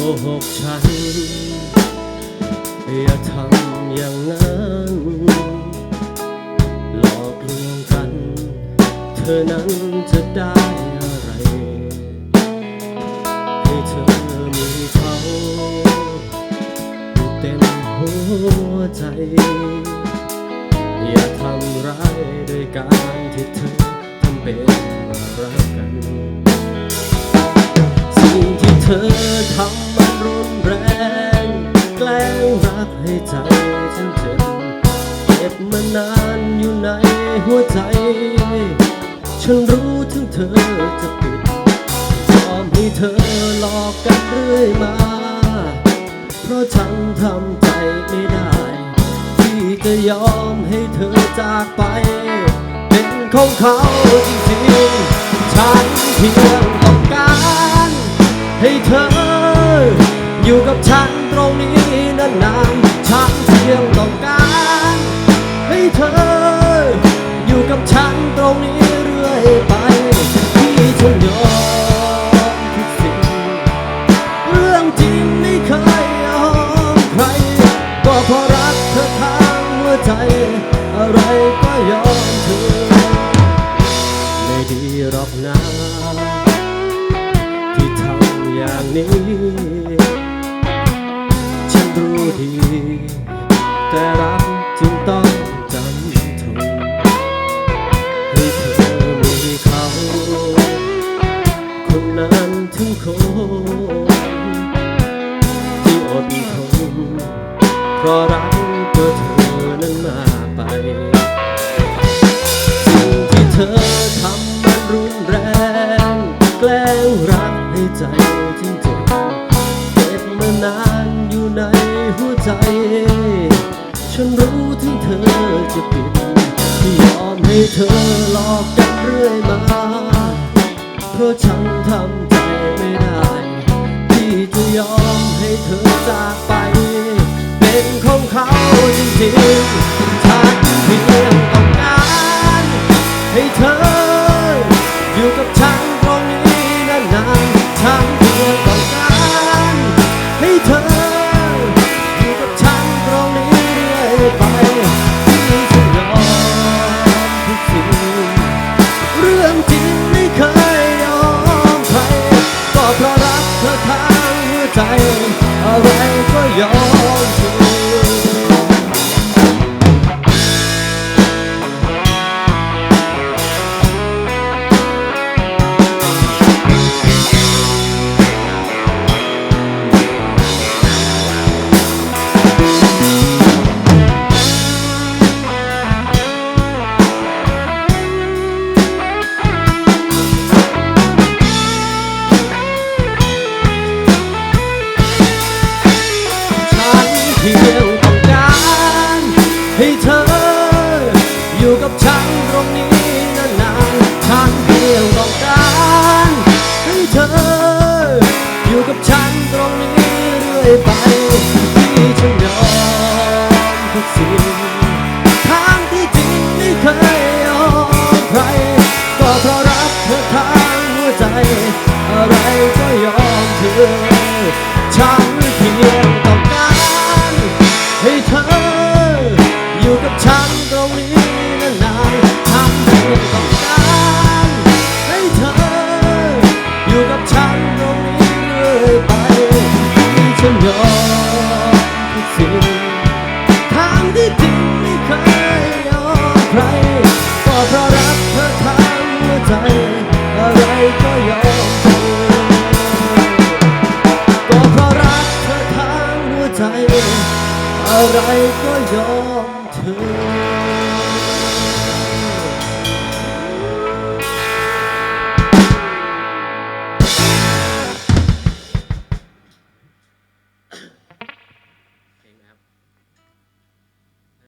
โกหกฉัน อย่าทำอย่างนั้นหลอกลวงกัน เธอนั้นจะได้อะไร ให้เธอมีเขาอยู่เต็มหัวใจ อย่าทำร้ายโดยการที่เธอทำเป็นว่ารักกัน สิ่งที่เธอทำ ให้ใจฉันเจ็บเก็บมานานอยู่ในหัวใจ ฉันรู้ถึงเธอจะปิดยอมให้เธอหลอกกันเรื่อยมา เพราะฉันทำใจไม่ได้ ที่จะยอมให้เธอจากไป เป็นของเขาจริงๆ ฉันเพียงต้องการให้เธอ อยู่กับฉันตรงนี้นานๆฉันเพียงต้องการให้เธอ อยู่กับฉันตรงนี้เรื่อยไปที่ฉันยอมทุกสิ่งเรื่องจริงไม่เคยยอมใคร ก็เพราะรักเธอทางหัวใจ อะไรก็ยอมเธอไม่ดีหรอกนะที่ทำอย่างนี้ ใจ ฉันรู้ถึงเธอจะปิดที่ยอมให้เธอหลอกกันเรื่อยมา เพราะฉันทำใจไม่ได้ ที่จะยอมให้เธอจากไป เป็นของเขาจริง อะ ที่เพียงต้องการให้เธออยู่กับฉันตรงนี้ ฉันตรงนี้เรื่อยไปที่ฉันยอมทุกสิ่งทางที่จริงไม่เคยยอมใครก็เพราะรักเธอทางหัวใจ อะไรก็ยอมก็เพราะรักเธอทางหัวใจ อะไรก็ยอมเธอ